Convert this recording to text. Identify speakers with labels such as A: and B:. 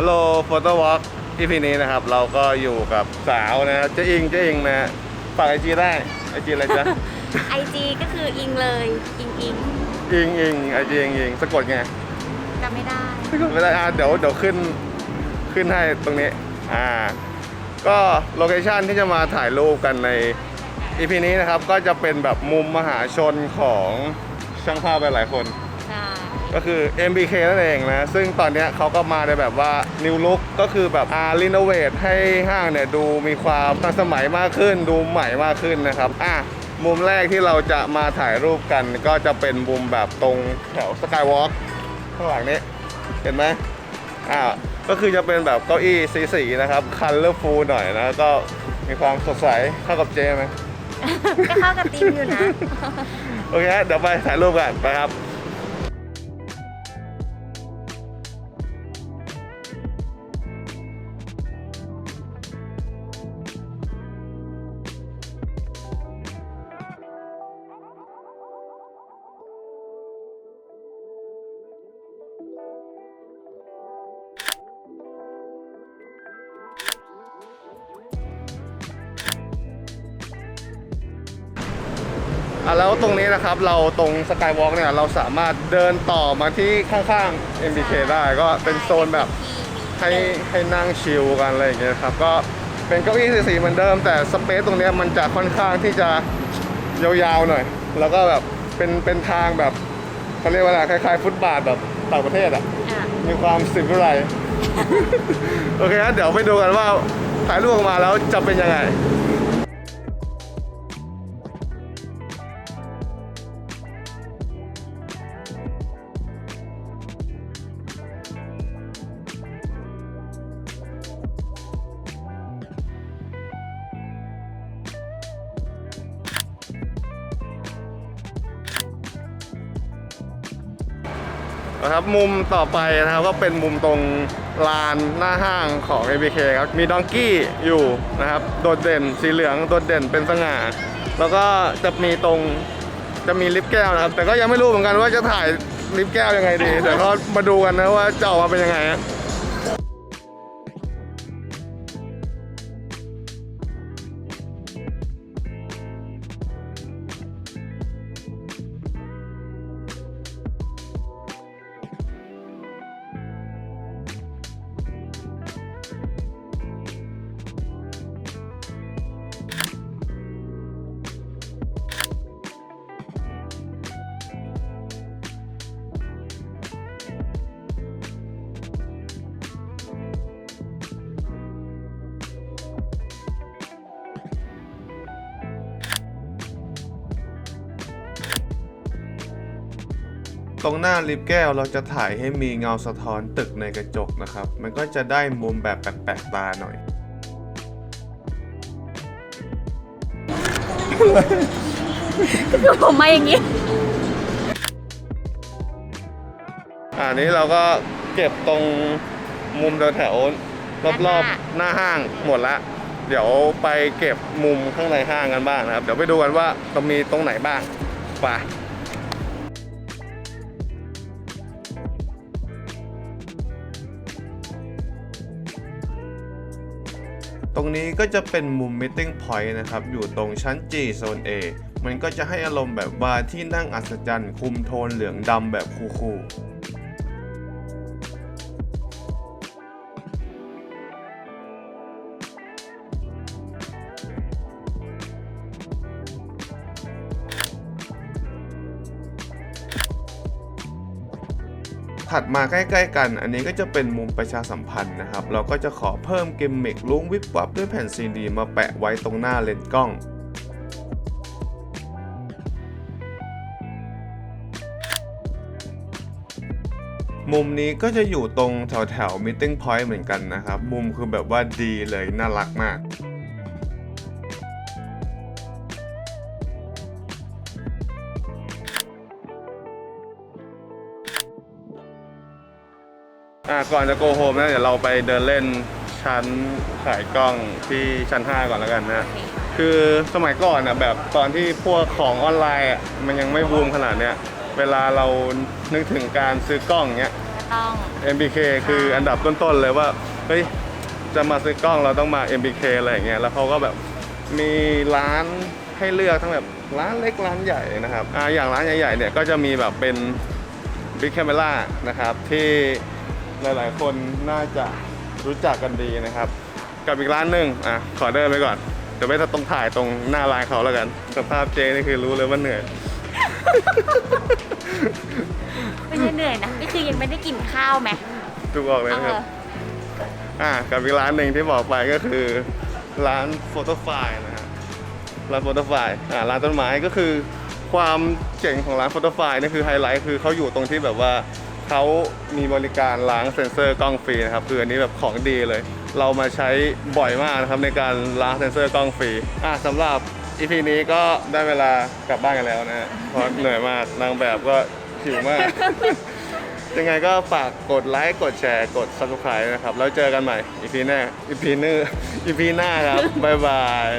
A: ฮัลโหลโฟโต้วอล์กที่พีนี้นะครับ เราก็อยู่กับสาวนะเจ๊อิงเจ๊อิงนะฝากไอจีได้ไอจีอะไรจ๊ะ
B: ไอจีก็คืออิงเลยอิงอิง
A: อิงอิงไอจีอิงอิงสะกดไง
B: จำไม่ได้
A: สะกดไม่ได้อ่าเดี๋ยวเดี๋ยวขึ้นขึ้นให้ตรงนี้อ่าก็โลเคชันที่จะมาถ่ายรูปกันในอีพีนี้นะครับก็จะเป็นแบบมุมมหาชนของช่างภาพหลายๆคน
B: ใช่
A: ก็คือ MBK นั่นเองนะ ซึ่งตอนเนี้ยเขาก็มาในแบบว่า New Look ก็คือแบบอารีโนเวทให้ห้างเนี่ย ดูมีความทันสมัยมากขึ้น ดูใหม่มากขึ้นนะครับ อะมุมแรกที่เราจะมาถ่ายรูปกัน ก็จะเป็นมุมแบบตรงแถวสกายวอล์กข้างหลังนี้ เห็นไหมอ่าก็คือจะเป็นแบบเก้าอี้สีๆนะครับ คันเลอร์ฟูหน่อยนะ ก็มีความสดใสเข้ากับเจไหม
B: ก็เข้ากับทีมอยู่นะ
A: โอเค เดี๋ยวไปถ่ายรูปกันไปครับ อะแล้วตรงนี้นะครับเราตรงสกายวอล์กเนี่ยเราสามารถเดินต่อมาที่ข้างๆ MBK ได้ก็เป็นโซนแบบให้ให้นั่งชิลกันอะไรอย่างเงี้ยครับก็เป็นเก้าอี้สีๆเหมือนเดิม แต่สเปซตรงเนี้ยมันจะค่อนข้างที่จะยาวๆหน่อย แล้วก็แบบเป็นเป็นทางแบบเขาเรียกว่าอะไรคล้ายๆ ฟุตบาทแบบต่างประเทศอะ
B: อะ
A: มีความสิวิไลโอเคครับเดี๋ยวไปดูกันว่าถ่ายรูปออกมาแล้วจะเป็นยังไง นะครับ มุมต่อไปนะครับก็เป็นมุมตรงลานหน้าห้างของ ABK ครับ มีดองกี้อยู่นะครับ โดดเด่นสีเหลืองโดดเด่นเป็นสง่า แล้วก็จะมีตรงจะมีลิฟต์แก้วนะครับ แต่ก็ยังไม่รู้เหมือนกันว่าจะถ่ายลิฟต์แก้วยังไงดี เดี๋ยวก็มาดูกันนะว่าจะออกมาเป็นยังไง ตรงหน้าลิฟต์แก้วเราจะถ่ายให้มีเงาสะท้อนตึกในกระจกนะครับ มันก็จะได้มุมแบบแปลกๆตาหน่อย
B: คือผมมาอย่างนี้
A: อ่านี้เราก็เก็บตรงมุมแถวๆรอบๆหน้าห้างหมดละ เดี๋ยวไปเก็บมุมข้างในห้างกันบ้างนะครับ เดี๋ยวไปดูกันว่าจะมีตรงไหนบ้างไป ตรงนี้ก็จะเป็นมุม meeting point นะครับ อยู่ตรงชั้น G โซน A มันก็จะให้อารมณ์แบบว่าที่นั่งอัศจรรย์ คุมโทนเหลืองดำแบบคูลๆ ถัดมาใกล้ๆกัน อันนี้ก็จะเป็นมุมประชาสัมพันธ์นะครับ เราก็จะขอเพิ่มกิมมิคลุ้งวิบวับด้วยแผ่นซีดีมาแปะไว้ตรงหน้าเลนส์กล้องมุมนี้ก็จะอยู่ตรงแถวแถวมิ meeting point เหมือนกันนะครับ มุมคือแบบว่าดีเลยน่ารักมาก อะก่อนจะโกโฮมนะเดี๋ยวเราไปเดินเล่นชั้นขายกล้องที่ชั้น 5 ก่อนแล้วกันนะคือสมัยก่อนอะแบบตอนที่พวกของออนไลน์อะมันยังไม่บูมขนาดเนี้ยเวลาเรานึกถึงการซื้อกล้องเนี้ย
B: ต้อง
A: MBK คืออันดับต้นๆเลยว่าเฮ้ยจะมาซื้อกล้องเราต้องมา MBK อะไรอย่างเงี้ยแล้วเขาก็แบบมีร้านให้เลือกทั้งแบบร้านเล็กร้านใหญ่นะครับอ่าอย่างร้านใหญ่ๆเนี่ยก็จะมีแบบเป็น Big Camera นะครับที่ หลายๆ คนน่าจะรู้จักกันดีนะครับ กับอีกร้านหนึ่งอะขอเดินไปก่อนเดี๋ยวไปตรงถ่ายตรงหน้าร้านเขาแล้วกัน สภาพเจนี่คือรู้เลยว่าเหนื่อย
B: ไม่ใช่เหนื่อยนะก็คือยังไม่ได้กินข้าวไหม
A: ดูออกเลย
B: เอ
A: นะครับ
B: อ
A: อ่ากับอีกร้านหนึ่งที่บอกไปก็คือ ร้านโฟโต้ไฟล์นะฮะร้านโฟโต้ไฟล์อ่าร้านต้นไม้ก็คือ ความเจ๋งของร้านโฟโต้ไฟล์นี่คือไฮไลท์คือเขาอยู่ตรงที่แบบว่า เขามีบริการล้างเซ็นเซอร์กล้องฟรีนะครับคืออันนี้แบบของดีเลย เรามาใช้บ่อยมากนะครับในการล้างเซ็นเซอร์กล้องฟรีอ่าสำหรับ EP นี้ก็ได้เวลากลับบ้านกันแล้วนะฮะเพราะเหนื่อยมากนางแบบก็หิวมาก ยังไงก็ฝากกดไลค์กดแชร์กด subscribe นะครับ แล้วเจอกันใหม่ EP หน้า EP หน้า EP หน้าครับ บ๊ายบาย